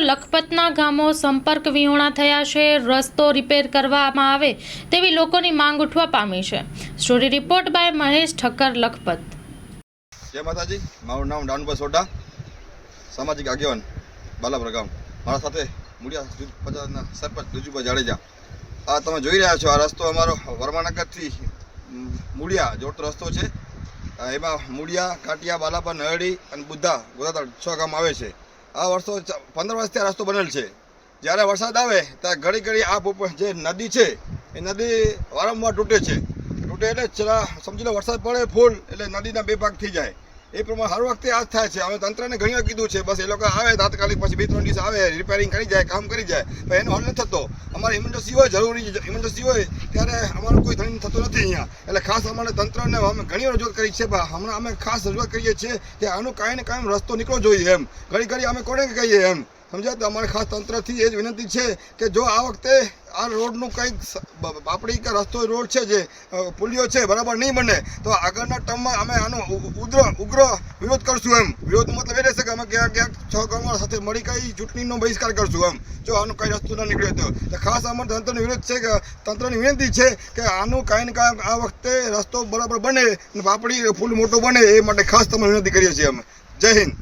લખપતના ગામો સંપર્ક વિહોણા થયા છે, રસ્તો રિપેર કરવામાં આવે તેવી લોકોની માંગ ઉઠવા પામી છે. Story report by Mahesh Thakkar, Lakhpat. જય માતાજી, મારું નામ ડાનુભાઈ સોઢા, સામાજિક આગેવાન, બાલાપુરા ગામ. મારા સાથે જૂથ પંચાયતના સરપંચ દુજુભાઈ જાડેજા. આ તમે જોઈ રહ્યા છો, આ રસ્તો અમારો વર્માનગરથી મૂળિયા જોડતો રસ્તો છે. એમાં મૂળિયા, કાટિયા બાલાપા નહડી અને બુદ્ધા ગોદાતળ છ ગામ આવે છે. આ વર્ષો પંદર વર્ષથી આ રસ્તો બનેલ છે. જ્યારે વરસાદ આવે, ત્યારે ઘડી ઘડી આ જે નદી છે, એ નદી વારંવાર તૂટે છે. તૂટે એટલે સમજી લો વરસાદ પડે ફૂલ, એટલે નદીના બે ભાગ થઈ જાય. એ પ્રમાણે હર વખતે આ જ થાય છે. અમે તંત્રને ઘણી વાર કીધું છે, બસ એ લોકો આવે, તાત્કાલિક પછી બે ત્રણ દિવસ આવે રિપેરિંગ કરી જાય, કામ કરી જાય. પણ એનો હલ નથી થતો. અમારે ઇમરજન્સી હોય, જરૂરી ઇમરજન્સી હોય, ત્યારે અમારું કોઈ ધણી થતું નથી અહીંયા. એટલે ખાસ અમારે તંત્રને અમે ઘણી રજૂઆત કરી છે હમણાં અમે ખાસ રજૂઆત કરીએ છીએ કે આનો કાંઈ ને કાંઈ રસ્તો નીકળવો જોઈએ એમ. ઘડી ઘડી અમે કોને કહીએ એમ? સમજ્યા? તો અમારે ખાસ તંત્રથી એ જ વિનંતી છે કે જો આ વખતે આ રોડનું કંઈક બાપડી કે રસ્તો રોડ છે જે પુલિયો છે, બરાબર નહીં બને, તો આગળના ટર્મમાં અમે આનો ઉગ્ર ઉગ્ર વિરોધ કરશું એમ. વિરોધ મતલબ એ રહેશે કે અમે ક્યાંક ક્યાંક છ ગામો સાથે મળી કઈ ચૂંટણીનો બહિષ્કાર કરશું એમ. જો આનો કંઈ રસ્તો ન નીકળ્યો તો. ખાસ અમારે તંત્રનો વિરોધ છે કે, તંત્રની વિનંતી છે કે આનું કાંઈ ને કાંઈ આ વખતે રસ્તો બરાબર બને અને બાપડી ફૂલ મોટો બને એ માટે ખાસ તમને વિનંતી કરીએ છીએ અમે. જય હિન્દ.